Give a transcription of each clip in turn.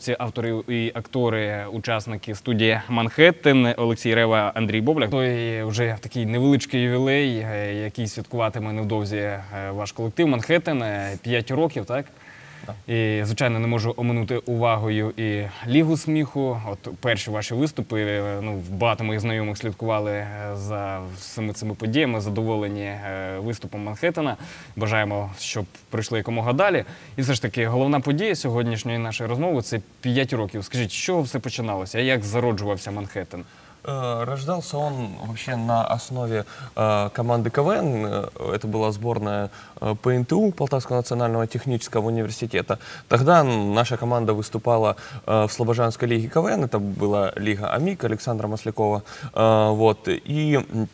хлопці, автори і актори, учасники студії Манхеттен, Олексій Рева, Андрій Бобляк. Той вже такий невеличкий ювілей, е, який святкуватиме невдовзі е, ваш колектив Манхеттен. Е, П'ять років, так? І, звичайно, не можу оминути увагою і лігу сміху. От перші ваші виступи. е, Ну, багато моїх знайомих слідкували е, за всіми цими подіями, задоволені е, виступом Манхеттена. Бажаємо, щоб прийшли якомога далі. І все ж таки, головна подія сьогоднішньої нашої розмови це 5 років. Скажіть, з чого все починалося? Як зароджувався Манхеттен? Э, Рождался он вообще на основе э, команды КВН. Э, Это была сборная э, ПНТУ Полтавского национального технического университета. Тогда наша команда выступала э, в Слобожанской лиге КВН. Это была лига АМИК Александра Маслякова. Э, Вот. И м, Э,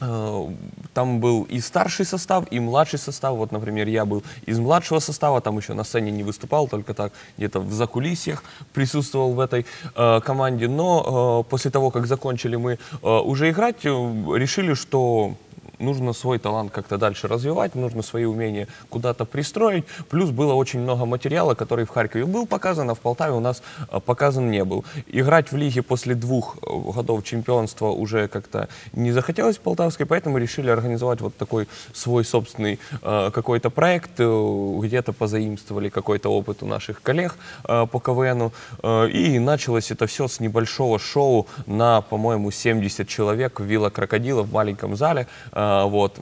Там был и старший состав, и младший состав. Вот, например, я был из младшего состава, там еще на сцене не выступал, только так где-то в закулисьях присутствовал в этой э, команде. Но э, после того, как закончили мы э, уже играть, э, решили, что нужно свой талант как-то дальше развивать, нужно свои умения куда-то пристроить. Плюс было очень много материала, который в Харькове был показан, а в Полтаве у нас э, показан не был. Играть в лиге после двух э, годов чемпионства уже как-то не захотелось в Полтавской, поэтому решили организовать вот такой свой собственный э, какой-то проект. Где-то позаимствовали какой-то опыт у наших коллег по КВНу. И началось это все с небольшого шоу на, по-моему, 70 человек в Вилла Крокодила в маленьком зале. Вот.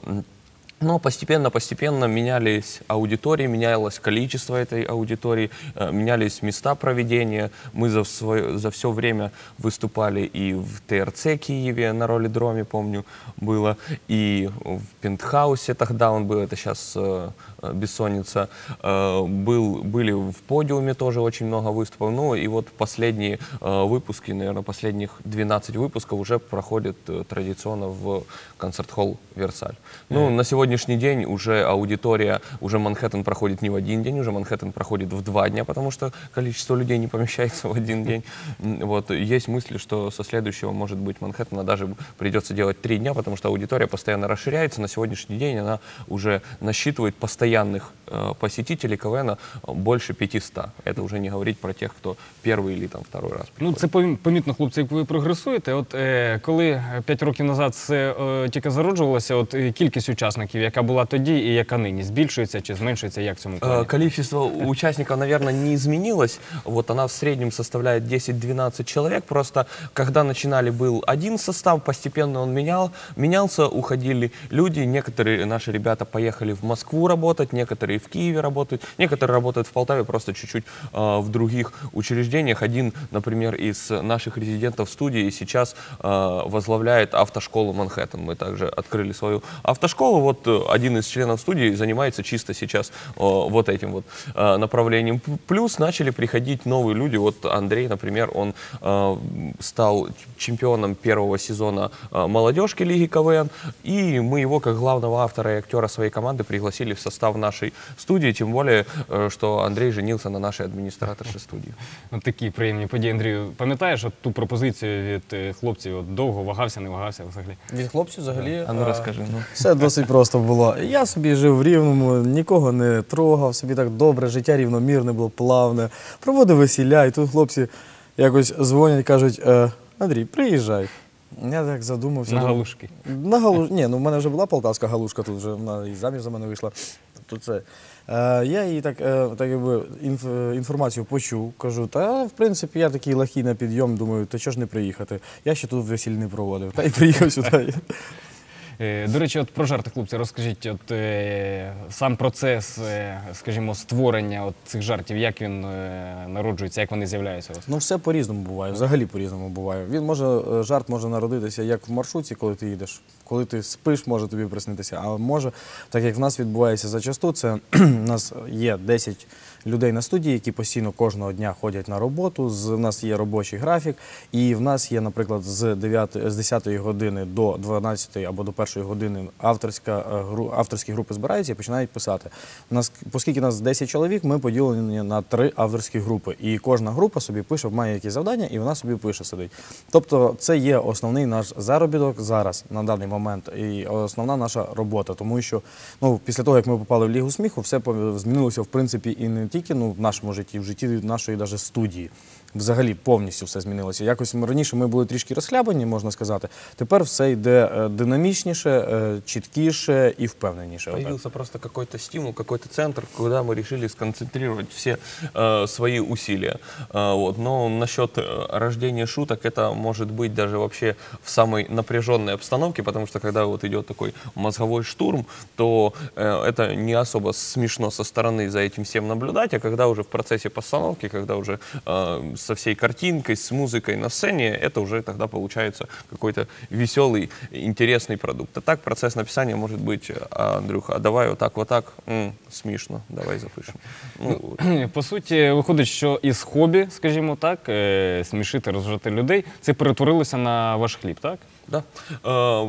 Но постепенно-постепенно менялись аудитории, менялось количество этой аудитории, э, менялись места проведения. Мы за, свое, за все время выступали и в ТРЦ Киеве на ролидроме, помню, было, и в Пентхаусе тогда он был, это сейчас э, Бессонница. Э, был, были в подиуме тоже очень много выступов. Ну и вот последние э, выпуски, наверное, последних 12 выпусков уже проходят э, традиционно в концерт-холл Версаль. Ну, на сегодняшний день уже аудитория, уже Манхэттен проходит не в один день, уже Манхэттен проходит в два дня, потому что количество людей не помещается в один день. Вот, есть мысли, что со следующего, может быть, Манхэттена даже придется делать три дня, потому что аудитория постоянно расширяется. На сегодняшний день она уже насчитывает постоянных э, посетителей КВН больше 500. Это уже не говорить про тех, кто первый или там второй раз Ну, приходит. це помі- помітно, хлопці, як ви прогресуєте. От е, коли 5 років назад це е, тільки зароджувалося, от е, кількість учасників, яка була тоді і яка нині, збільшується чи зменшується, як в цьому Э, плані? Количество участников, наверное, не изменилось. Вот она в среднем составляет 10-12 человек. Просто когда начинали был один состав, постепенно он менял, менялся, уходили люди. Некоторые наши ребята поехали в Москву работать, Некоторые в Киеве работают, некоторые работают в Полтаве просто чуть-чуть э, в других учреждениях. Один, например, из наших резидентов студии сейчас э, возглавляет автошколу Манхэттен. Мы также открыли свою автошколу. Вот э, один из членов студии занимается чисто сейчас э, вот этим вот э, направлением. Плюс начали приходить новые люди. Вот Андрей, например, он э, стал чемпионом первого сезона э, молодежки Лиги КВН. И мы его, как главного автора и актера своей команды, пригласили в состав нашей студии. Тем более, э, что Андрей женился на нашей администраторше студии. От такі приємні події. Андрію, пам'ятаєш от ту пропозицію від е, хлопців? От довго вагався, не вагався взагалі? Від хлопців взагалі. А ну е, расскажи. Ну. Все досить просто було. Я собі жив в рівному, нікого не трогав, собі так добре, життя рівномірне було, плавне. Проводив весілля, і тут хлопці якось дзвонять, кажуть: е, Андрій, приїжджай. Я так задумався. На галушки. На галуш... Ні, ну в мене вже була полтавська галушка, тут вже вона і заміж за мене вийшла. Тут це. Е, я їй так, е, так якби інф... інформацію почув, кажу, та в принципі я такий легкий на підйом, думаю, то чого ж не приїхати? Я ще тут весіль не проводив. Та й приїхав сюди. Е, До речі, от про жарти, хлопці, розкажіть, от е, сам процес, е, скажімо, створення от цих жартів, як він е, народжується, як вони з'являються у вас? Ну, все по-різному буває, взагалі по-різному буває. Він може, е, жарт може народитися як в маршрутці, коли ти їдеш. Коли ти спиш, може тобі приснитися. А може, так як в нас відбувається зачасту, це у нас є 10 людей на студії, які постійно кожного дня ходять на роботу. З, в нас є робочий графік, і в нас є, наприклад, з 9, з 10 години до 12 або до 1 години авторська, е, авторські групи збираються і починають писати. У нас, оскільки нас 10 чоловік, ми поділені на три авторські групи. І кожна група собі пише, має якісь завдання, і вона собі пише сидить. Тобто, це є основний наш заробіток зараз на даний момент, і основна наша робота. Тому що ну, після того, як ми попали в Лігу сміху, все змінилося в принципі і не тільки ну, в нашому житті, в житті нашої навіть студії Взагалі повністю все змінилося. Якось ми раніше ми були трішки розхлябані, можна сказати. Тепер все йде е, динамічніше, е, чіткіше і впевненіше. Отак. Появился просто какой-то стимул, какой-то центр, куда мы решили сконцентрировать все э, свои усилия. Э, вот. Но насчет э, рождения шуток, это может быть даже вообще в самой напряженной обстановке, потому что когда вот идет такой мозговой штурм, то э, это не особо смешно со стороны за этим всем наблюдать, а когда уже в процессе постановки, когда уже э, со всей картинкой, с музыкой на сцене, это уже тогда получается какой-то веселый, интересный продукт. А так процесс написания может быть, а, Андрюха, а давай вот так, вот так, М, смешно, давай запишем. Ну, вот. По суті, виходить, що із хобі, скажімо так, е, смішити, розважати людей, це перетворилося на ваш хліб, так? Да. Э,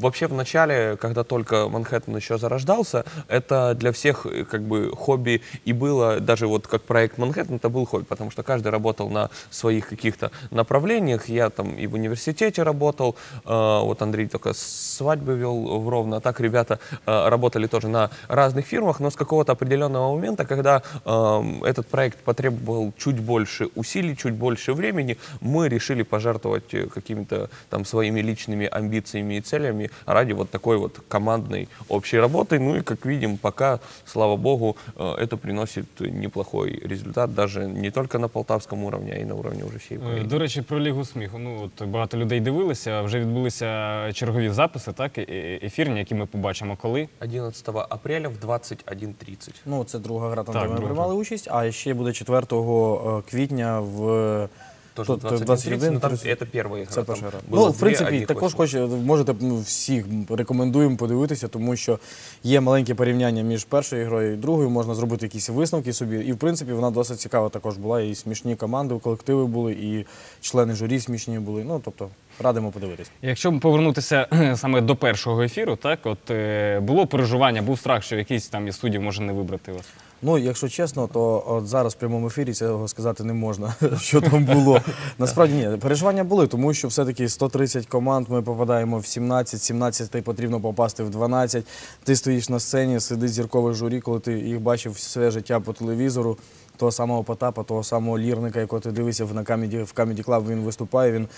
Вообще в начале, когда только Манхэттен еще зарождался, это для всех э, как бы хобби и было, даже вот как проект Манхэттен, это был хобби, потому что каждый работал на своих каких-то направлениях. Я там и в университете работал, э, вот Андрей только свадьбы вел в Ровно, а так ребята э, работали тоже на разных фирмах, но с какого-то определенного момента, когда э, этот проект потребовал чуть больше усилий, чуть больше времени, мы решили пожертвовать э, какими-то там своими личными амбициями и целями ради вот такой вот командной общей работы. Ну и как видим, пока, слава богу, э, это приносит неплохой результат, даже не только на полтавском уровне, а и на уровне уже всей Е, Украины. До речі, про лігу сміху. Ну от багато людей дивилися. Вже відбулися чергові записи, так і- і- ефірні, які ми побачимо коли. 11 апреля в 21.30. Ну, це друга гра, там Так, де ми друга. приймали участь, а ще буде 4 квітня в Тоже Тут, 21.30, но там 30. это первая игра. Це перша гра. Ну, в принципі, також хоч можете ну, всіх рекомендуємо подивитися, тому що є маленьке порівняння між першою грою і другою. Можна зробити якісь висновки собі. І в принципі вона досить цікава також була. І смішні команди, колективи були, і члени журі смішні були. Ну тобто радимо подивитись. Якщо повернутися саме до першого ефіру, так от е, було переживання, був страх, що якийсь там із суддів може не вибрати вас. Ну, якщо чесно, то от зараз в прямому ефірі цього сказати не можна, що там було. Насправді ні, переживання були, тому що все-таки 130 команд, ми попадаємо в 17, 17 ти потрібно попасти в 12. Ти стоїш на сцені, сидить зіркове журі, коли ти їх бачив все життя по телевізору. Того самого Потапа, того самого лірника, якого ти дивишся в- на Comedy, в Comedy Club, він виступає, він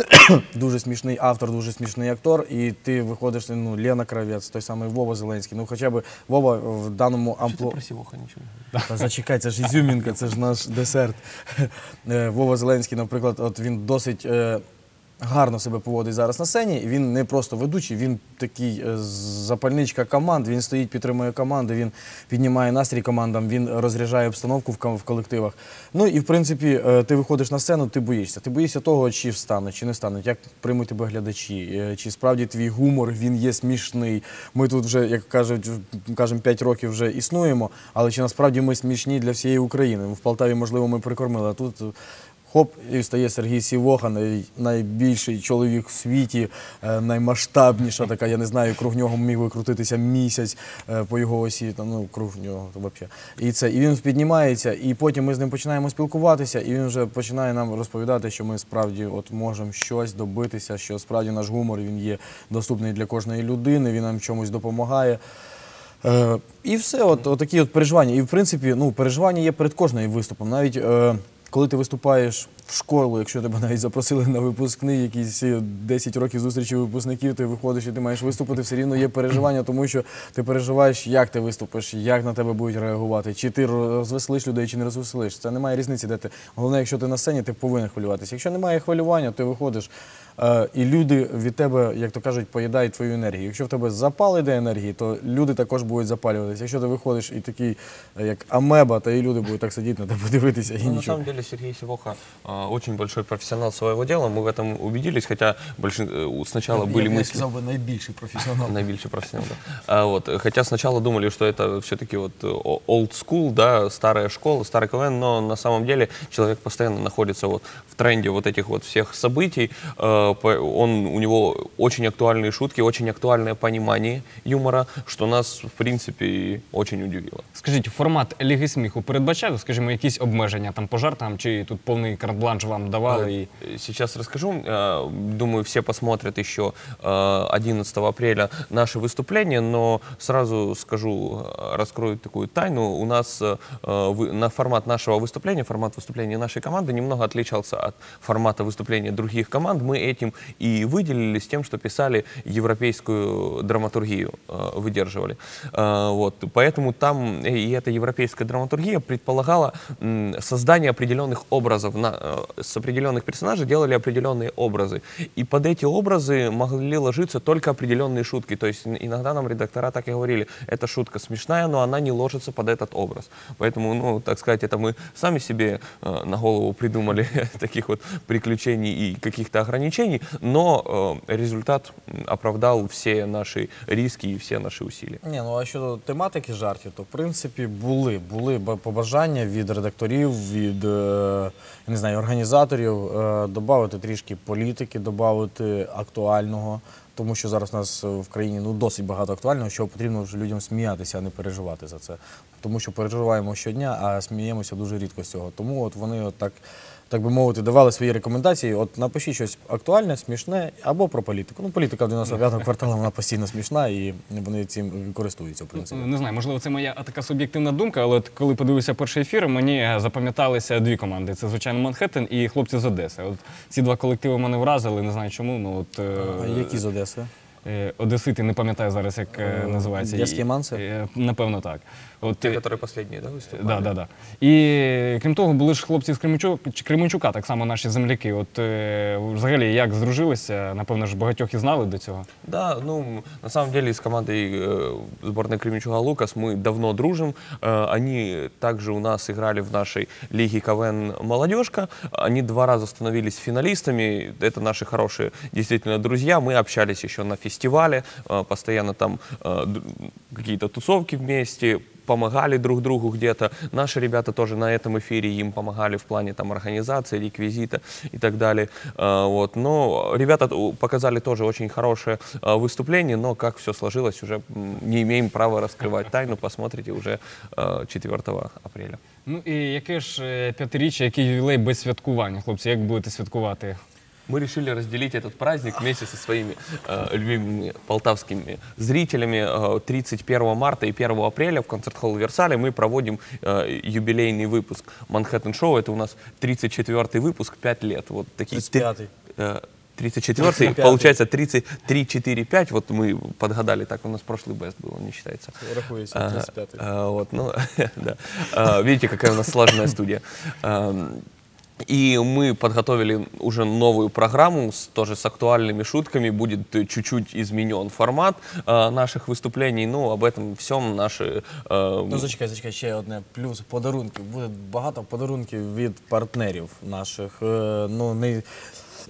дуже смішний автор, дуже смішний актор, і ти виходиш, ну, Лена Кравець, той самий Вова Зеленський. Ну, хоча б Вова в даному ты про Сивоха нічого. Та зачекай, це ж ізюмінка, це ж наш десерт. Е, Вова Зеленський, наприклад, от він досить е, гарно себе поводить зараз на сцені. Він не просто ведучий, він такий е, запальничка команд. Він стоїть, підтримує команди, він піднімає настрій командам, він розряджає обстановку в колективах. Ну і в принципі, е, ти виходиш на сцену, ти боїшся. Ти боїшся того, чи встануть, чи не встануть, як приймуть тебе глядачі, е, чи справді твій гумор він є смішний. Ми тут вже, як кажуть, кажемо, 5 років вже існуємо, але чи насправді ми смішні для всієї України? В Полтаві, можливо, ми прикормили, а тут. Хоп, і стає Сергій Сівоха, най, найбільший чоловік в світі, е, наймасштабніша така, я не знаю, круг нього міг би крутитися місяць е, по його осі, там, ну, круг нього взагалі. І це, і він піднімається, і потім ми з ним починаємо спілкуватися, і він вже починає нам розповідати, що ми справді от можемо щось добитися, що справді наш гумор він є доступний для кожної людини, він нам чомусь допомагає. Е, і все, от, от такі от переживання. І в принципі, ну, переживання є перед кожним виступом. Навіть е, коли ти виступаєш в школу, якщо тебе навіть запросили на випускний, якісь е, 10 років зустрічі випускників, ти виходиш і ти маєш виступити, все рівно є переживання, тому що ти переживаєш, як ти виступиш, як на тебе будуть реагувати, чи ти розвеселиш людей, чи не розвеселиш. Це немає різниці, де ти. Головне, якщо ти на сцені, ти повинен хвилюватися. Якщо немає хвилювання, ти виходиш. Е, і люди від тебе, як то кажуть, поїдають твою енергію. Якщо в тебе запал іде енергії, то люди також будуть запалюватися. Якщо ти виходиш і такий, е, як амеба, то і люди будуть так сидіти на тебе дивитися і Ну, на нічого. самом деле Сергей Сивоха очень большой профессионал своего дела. Мы в этом убедились, хотя большин... э, сначала были мысли... би найбільший професіонал. Наибольший профессионал, да. А, вот, э, хотя сначала думали, что это все-таки вот э, о- old school, да, старая школа, старый КВН, но на самом деле человек постоянно находится вот в тренде вот этих вот всех событий. Э, по- Он, у него очень актуальные шутки, очень актуальное понимание юмора, что нас, в принципе, очень удивило. Скажіть, формат ліги сміху передбачав, скажімо, якісь обмеження там по жартам, чи тут повний карт-бланш карт-бланш вам давали. І... Э, Сейчас расскажу. Э, Думаю, все посмотрят еще э, 11 апреля наше выступление, но сразу скажу, э, раскрою такую тайну. У нас э, на формат нашего выступления, формат выступления нашей команды немного отличался от формата выступления других команд. Мы этим и выделили с тем, что писали европейскую драматургию, э, выдерживали. Э, Вот, поэтому там э, и эта европейская драматургия предполагала создание определенных образов. На, э, с определенных персонажей делали определенные образы. И под эти образы могли ложиться только определенные шутки. То есть ин- иногда нам редактора так и говорили, эта шутка смешная, но она не ложится под этот образ. Поэтому, ну, так сказать, это мы сами себе э, на голову придумали таких вот приключений и каких-то ограничений, но э, результат м, оправдал все наши риски и все наши усилия. Ні, ну а щодо тематики жартів, то в принципі були, були б- побажання від редакторів, від е, я не знаю, організаторів е, додати трішки політики, додати актуального. Тому що зараз у нас в країні ну досить багато актуального, що потрібно вже людям сміятися, а не переживати за це. Тому що переживаємо щодня, а сміємося дуже рідко з цього. Тому от вони от так, так би мовити, давали свої рекомендації. От напишіть щось актуальне, смішне або про політику. Ну, політика в 95-му кварталу вона постійно смішна, і вони цим користуються, в принципі. Не знаю, можливо, це моя така суб'єктивна думка, але от коли подивився перший ефір, мені запам'яталися дві команди. Це, звичайно, Манхеттен і хлопці з Одеси. От ці два колективи мене вразили, не знаю чому. Ну, от, е, А які з Одеси? е, Одесити, не пам'ятаю зараз, як е, називається. Дядькі Манси? Е, Напевно, так. От, Те, е, которые последние, да, выступали? Да, да, да. І крім того, були ж хлопці з Кременчук, чи Кременчука, так само наші земляки. От е, взагалі як здружилися, напевно ж багатьох і знали до цього. Да, ну, м, на самом деле с командой э, сборной Кременчуга Лукас мы давно дружим. Э, они также у нас играли в нашей лиге КВН «Молодежка». Они два раза становились финалистами. Это наши хорошие действительно друзья. Мы общались еще на фестивале, э, постоянно там э, д- какие-то тусовки вместе, помогали друг другу где-то. Наши ребята тоже на этом эфире им помогали в плане там организации, реквизита и так далее. А, Вот. Но ребята т- показали тоже очень хорошее а, выступление, но как все сложилось, уже м, не имеем права раскрывать тайну. Посмотрите уже а, 4 апреля. Ну і яке ж е, п'ятиріччя, який ювілей без святкування? Хлопці, як будете святкувати? Мы решили разделить этот праздник вместе со своими э, любимыми полтавскими зрителями. Э, 31 марта и 1 апреля в концерт-холл Версаля мы проводим э, юбилейный выпуск Манхэттен Шоу. Это у нас 34-й выпуск, 5 лет. Вот такие 35-й. Э, 34 35-й. получается 33, 4, 5. Вот мы подгадали, так у нас прошлый бест был, он не считается. Рахується А, 35-й. а, Вот, ну, да. А, Видите, какая у нас сложная студия. Ам, И мы подготовили уже новую программу, с, тоже с актуальными шутками. Будет э, чуть-чуть изменен формат а, наших выступлений. Ну, об этом всем наши... э, Ну, зачекай, зачекай, ще одне. Плюс подарунків. Буде багато подарунків від партнерів наших. Е, Ну, не,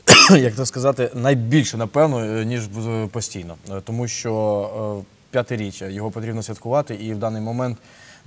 як то сказати, найбільше, напевно, е, ніж е, постійно. Е, Тому що е, п'ятиріччя його потрібно святкувати, і в даний момент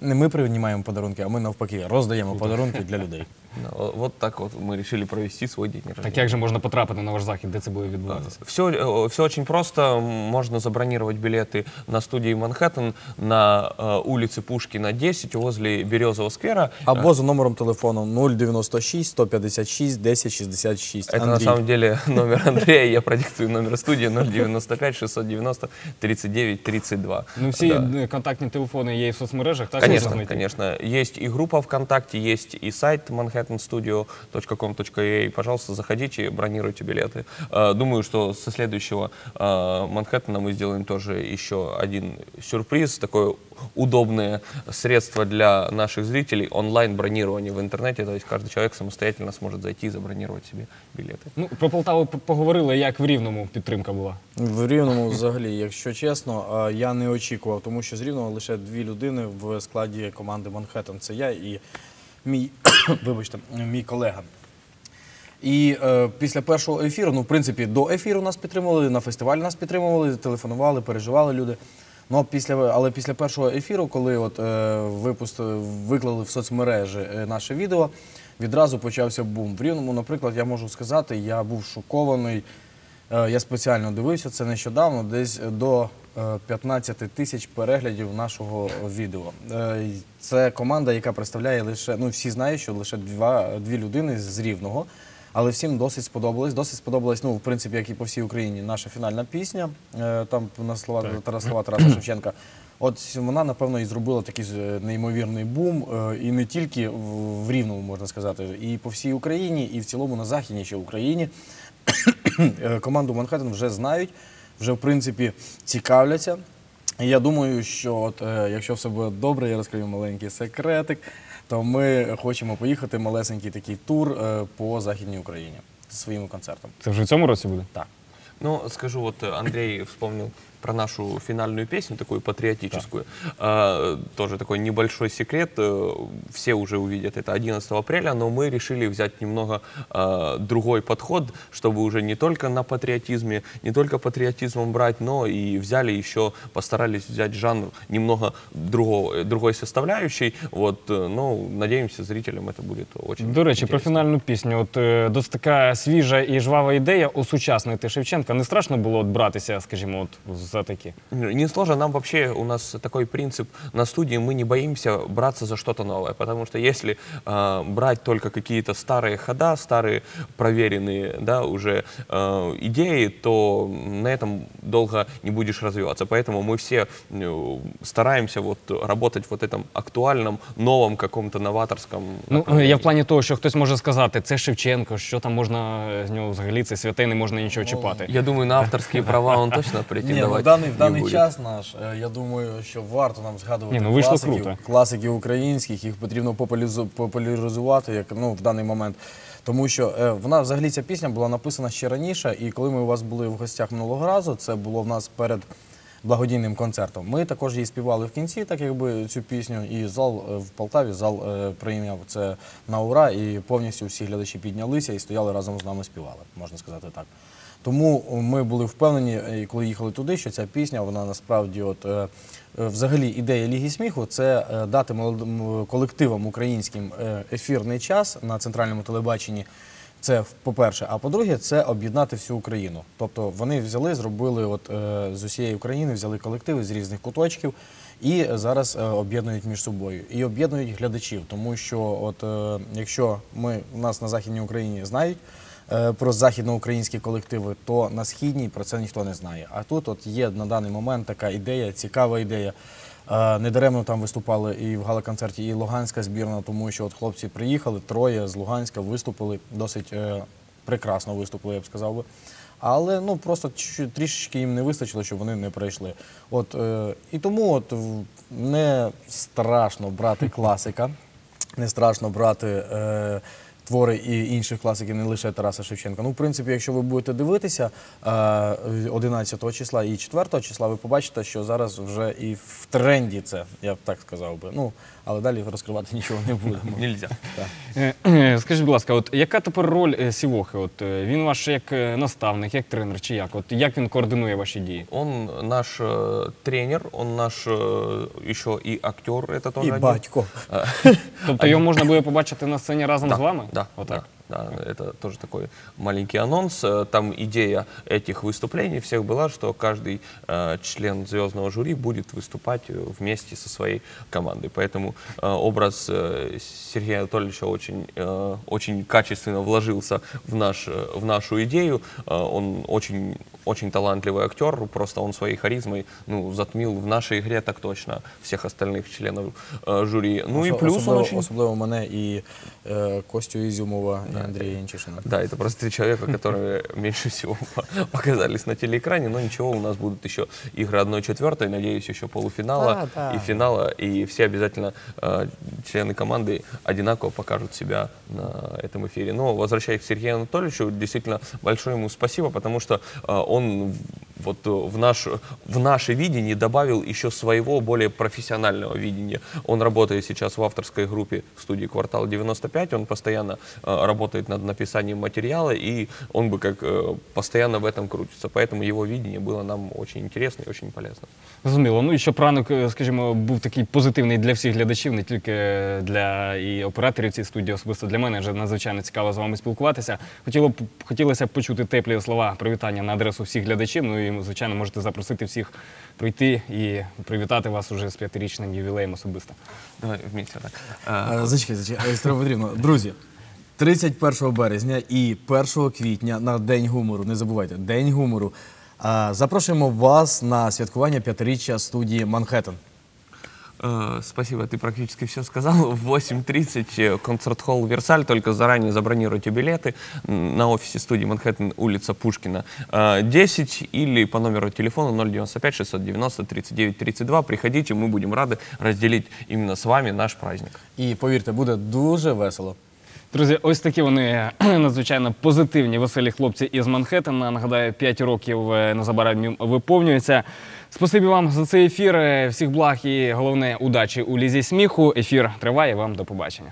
не ми приймаємо подарунки, а ми навпаки роздаємо подарунки для людей. да, вот так вот мы решили провести свой день рождения. Так як же можна потрапити на ваш захід, де це буде відбуватися? Все, все очень просто. Можно забронировать билеты на студии Манхэттен на э, улице Пушкина 10 возле Березового сквера. Або за номером телефону 096 156 10 66. Это на Андрій. самом деле номер Андрея, я продиктую номер студии 095 690 39 32. Ну, всі Да. е, контактні телефони є і в соцмережах, так? можна Конечно, знайти? конечно. Есть и группа ВКонтакте, есть и сайт manhattanstudio.com.ua. Пожалуйста, заходите, бронируйте билеты. Э, Думаю, что со следующего э, Манхэттена мы сделаем тоже еще один сюрприз, такое удобное средство для наших зрителей, онлайн-бронирование в интернете, то есть каждый человек самостоятельно сможет зайти и забронировать себе билеты. Ну, про Полтаву п- поговорили, як в Рівному підтримка була. В Рівному, взагалі, якщо чесно, е, я не очікував, тому що з Рівного лише дві людини в складі команди Манхеттен. Це я і мій, вибачте, мій колега. І е, після першого ефіру, ну, в принципі, до ефіру нас підтримували, на фестивалі нас підтримували, телефонували, переживали люди. Ну, після, але після першого ефіру, коли от, е, випустили, виклали в соцмережі е, наше відео, відразу почався бум. В Рівному, наприклад, я можу сказати, я був шокований. Е, Я спеціально дивився це нещодавно, десь до е, 15 тисяч переглядів нашого відео. Е, Це команда, яка представляє лише, ну всі знають, що лише два, дві людини з Рівного. Але всім досить сподобалось. Досить сподобалась, ну, в принципі, як і по всій Україні, наша фінальна пісня. Е, Там на слова Тарас слова Тараса Шевченка. От вона, напевно, і зробила такий е, неймовірний бум. І не тільки в, Рівному, можна сказати, і по всій Україні, і в цілому на Західній ще Україні. Команду Манхеттен вже знають, вже в принципі цікавляться. І я думаю, що от, е, якщо все буде добре, я розкрию маленький секретик, то ми хочемо поїхати малесенький такий тур е, по Західній Україні зі своїм концертом. Це вже в цьому році буде? Так. Ну, скажу, вот э, Андрей вспомнил про нашу финальную песню, такую патриотическую. А, тоже такой небольшой секрет. э, Все уже увидят это 11 апреля, но мы решили взять немного а, другой подход, чтобы уже не только на патриотизме, не только патриотизмом брать, но и взяли еще, постарались взять жанр немного другого, другой составляющей. Вот, э, ну, надеемся, зрителям это будет очень До речі, про интересно. фінальну пісню. От е, досить така свіжа і жвава ідея осучаснити Шевченка. Не страшно було от братися, скажімо, от за такі. Не сложно, нам вообще, у нас такой принцип на студии, мы не боимся браться за что-то новое, потому что если э, брать только какие-то старые хода, старые проверенные, да, уже э, идеи, то на этом долго не будешь развиваться. Поэтому мы все э, стараемся вот работать вот этом актуальном, новом каком-то новаторском. Ну, направлении. я в плані того, що хтось може сказати, це Шевченко, що там можна е, з нього взагалі, це святий, не можна нічого чіпати. Я думаю, на авторские права он точно Ні, ну, претендовать В даний, в даний час наш, е, я думаю, що варто нам згадувати Ні, ну, вийшло класиків, круто. класиків українських, їх потрібно популяризу- популяризувати як, ну, в даний момент. Тому що е, вона взагалі ця пісня була написана ще раніше, і коли ми у вас були в гостях минулого разу, це було в нас перед благодійним концертом. Ми також її співали в кінці, так якби цю пісню, і зал е, в Полтаві зал е, прийняв це на ура, і повністю всі глядачі піднялися і стояли разом з нами співали, можна сказати так. Тому ми були впевнені, коли їхали туди, що ця пісня, вона насправді, от е, взагалі ідея Ліги сміху це дати молодим колективам українським ефірний час на центральному телебаченні. Це по-перше, а по-друге, це об'єднати всю Україну. Тобто вони взяли, зробили от е, з усієї України, взяли колективи з різних куточків і зараз е, об'єднують між собою і об'єднують глядачів. Тому що, от е, якщо ми у нас на західній Україні знають е, про західноукраїнські колективи, то на східній про це ніхто не знає. А тут от є на даний момент така ідея, цікава ідея. Е, Недаремно там виступали і в гала-концерті, і Луганська збірна, тому що от хлопці приїхали, троє з Луганська виступили, досить е, прекрасно виступили, я б сказав би. Але ну просто трішечки їм не вистачило, щоб вони не прийшли. От е, і тому от не страшно брати класика, не страшно брати е, твори і інших класиків, не лише Тараса Шевченка. Ну, в принципі, якщо ви будете дивитися е, 11 числа і 4 числа, ви побачите, що зараз вже і в тренді це, я б так сказав би. Ну, але далі розкривати нічого не будемо. Нельзя. Так. Е, е, Скажіть, будь ласка, от яка тепер роль е, Сівохи? От е, він ваш як е, наставник, як тренер, чи як? От як він координує ваші дії? Он наш э, тренер, он наш э, еще и актер, это тоже І один. батько. Тобто його можна буде побачити на сцені разом Да, з вами? Да, Отак. Да, это тоже такой маленький анонс. Э, Там идея этих выступлений всех была, что каждый э, член звездного жюри будет выступать э, вместе со своей командой. Поэтому э, образ э, Сергея Анатольевича очень, э, очень качественно вложился в, наш, э, в нашу идею. Э, он очень, очень талантливый актер, просто он своей харизмой ну, затмил в нашей игре так точно всех остальных членов э, жюри. Ну и Осо- плюс он особливо, очень... особливо мене і е, Костю Ізюмова, і Андрія Янчишина. Да, это просто три человека, которые меньше всего показались на телеэкране, но ничего, у нас будут еще игры 1-4, надеюсь, еще полуфинала Да, да. и финала, и все обязательно э, члены команды одинаково покажут себя на этом эфире. Но возвращаясь к Сергею Анатольевичу, действительно большое ему спасибо, потому что э, он вот э, в, наш, в наше видение добавил еще своего более профессионального видения. Он работает сейчас в авторской группе студии «Квартал 95», он постоянно э, работает над написанием материала, и он бы как э, постоянно в этом крутится. Поэтому его видение было нам очень интересно и очень полезно. Зрозуміло. Ну і щоб ранок, е, скажімо, був такий позитивний для всіх глядачів, не тільки для і операторів цієї студії, особисто для мене вже надзвичайно цікаво з вами спілкуватися. Хотіло б хотілося б почути теплі слова привітання на адресу всіх глядачів. Ну і, і звичайно, можете запросити всіх прийти і привітати вас уже з п'ятирічним ювілеєм особисто. Давай вмійся так. Е, Зачекай, зачекай, Естра Петрівна. Друзі, 31 березня і 1 квітня на День гумору. Не забувайте, День гумору. Е, Запрошуємо вас на святкування п'ятиріччя студії Манхеттен. Э, Спасибо, ты практически все сказал. В 8.30 э, концерт-холл «Версаль». Только заранее забронируйте билеты м, на офисе студии «Манхэттен», улица Пушкина, э, 10 или по номеру телефона 095 690 39 32. Приходите, мы будем рады разделить именно с вами наш праздник. І повірте, буде дуже весело. Друзі, ось такі вони надзвичайно позитивні, веселі хлопці із Манхеттена. Нагадаю, 5 років е, незабаром виповнюється. Спасибі вам за цей ефір. Е, Всіх благ і головне удачі у лізі сміху. Ефір триває. Вам до побачення.